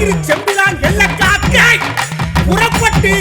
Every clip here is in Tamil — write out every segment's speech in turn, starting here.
திரு செம்பிலான் எல்ல காக்காய் புறப்பட்டு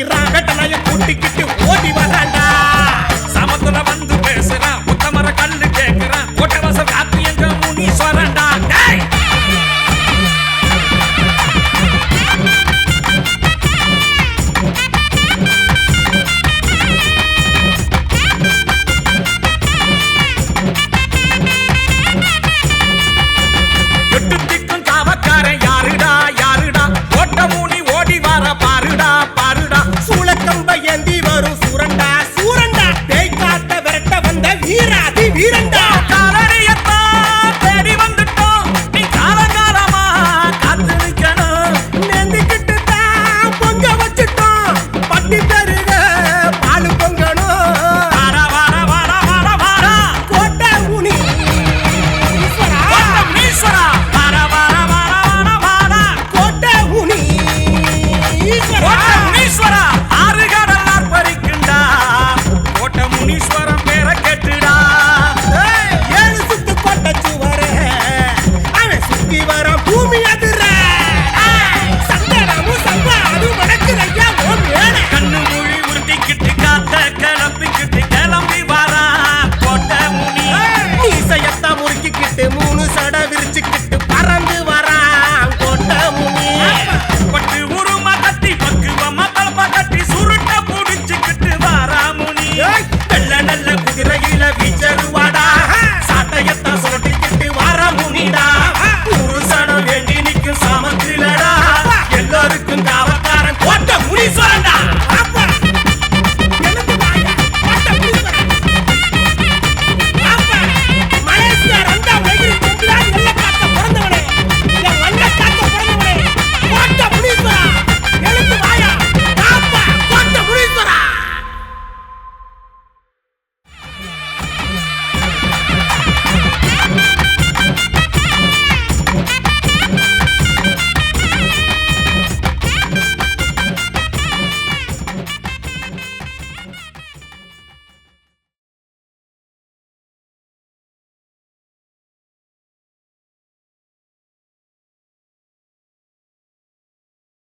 சொல்லட்டி கூட்டிக்கிட்டு